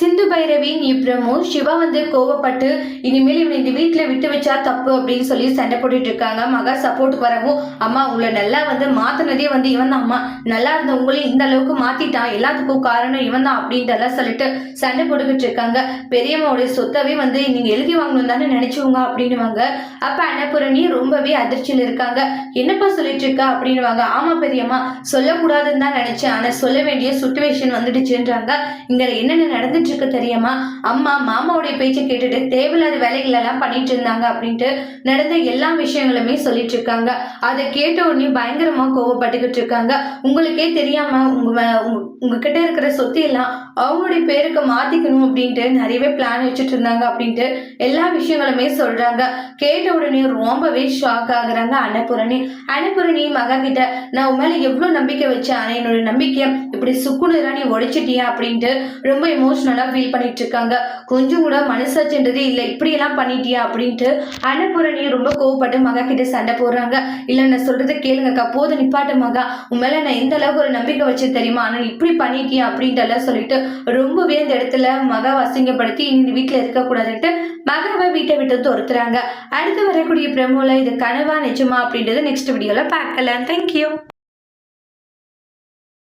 சிந்து பைரவின் இப்ரமோ சிவா வந்து கோவப்பட்டு இனிமேல் இவனை இந்த வீட்டில் விட்டு வச்சா தப்பு அப்படின்னு சொல்லி சண்டை போட்டுட்டு இருக்காங்க. மகா சப்போர்ட் வரவும் அம்மா உங்களை நல்லா வந்து மாத்தினதே வந்து இவன் தான் அம்மா. நல்லா இருந்த உங்களையும் இந்த அளவுக்கு மாத்திட்டான். எல்லாத்துக்கும் காரணம் இவன் தான் அப்படின்றதெல்லாம் சொல்லிட்டு சண்டை போட்டுக்கிட்டு இருக்காங்க. பெரியம்மாவுடைய சொத்தவே வந்து நீங்க எழுதி வாங்கணும் தானே நினைச்சுவாங்க அப்படின்னுவாங்க. அப்ப அன்னபூரணி ரொம்பவே அதிர்ச்சியில் இருக்காங்க. என்னப்பா சொல்லிட்டு இருக்கா அப்படின்னுவாங்க. ஆமா பெரியம்மா சொல்லக்கூடாதுன்னு தான் நினைச்சேன். ஆனா சொல்ல வேண்டிய சுச்சுவேஷன் வந்துடுச்சுன்றாங்க. இங்க என்னென்ன நடந்துட்டு இருக்கு தெரியுமா அம்மா மாமாவுடைய பேச்சை கேட்டுட்டு தேவையில்லாத வேலைகள் எல்லாம் பண்ணிட்டு இருந்தாங்க அப்படின்ட்டு நடந்த எல்லா விஷயங்களுமே சொல்லிட்டு இருக்காங்க. அதை கேட்ட உடனே பயங்கரமா கோவப்பட்டுக்கிட்டு இருக்காங்க. உங்களுக்கே தெரியாம உங்க உங்க- உங்ககிட்ட இருக்கிற சொத்து எல்லாம் அவங்களுடைய பேருக்கு மாத்திக்கணும் அப்படின்ட்டு நிறையவே பிளான் வச்சுட்டு இருந்தாங்க அப்படின்ட்டு எல்லா விஷயங்களுமே சொல்றாங்க. கேட்ட உடனே ரொம்பவே ஷாக் ஆகுறாங்க அன்னபூரணி. அன்னபூரணி மகா கிட்ட நான் உன் மேல எவ்வளவு நம்பிக்கை வச்சேன்? ஆனா என்னோட நம்பிக்கை இப்படி சுக்குநூறா நீ உடைச்சிட்டியா? அப்படின்ட்டு ரொம்ப தான் ஃபீல் பண்ணிட்டு இருக்காங்க கொஞ்சம் கூட மனசாச்சுன்றதே இல்லை. இப்படி எல்லாம் பண்ணிட்டியா அப்படின்ட்டு அன்னபூரணி ரொம்ப கோவப்பட்டு மகா கிட்ட சண்டை போடுறாங்க. இல்ல நான் சொல்றதை கேளுங்கக்கா. போது நிப்பாட்டு மகா. உன் மேல நான் எந்த அளவுக்கு ஒரு நம்பிக்கை வச்சு தெரியுமா? ஆனா இப்படி பண்ணிட்டியா அப்படின்ட்டு எல்லாம் சொல்லிட்டு ரொம்பவே அந்த இடத்துல மகா அசிங்கப்படுத்தி இனி இந்த வீட்டுல இருக்கக்கூடாதுன்ட்டு மகாவை வீட்டை விட்டு துரத்துறாங்க. அடுத்து வரக்கூடிய பிரமோல இது கனவா நிஜமா அப்படின்றது நெக்ஸ்ட் வீடியோல பார்க்கலாம். தேங்க்யூ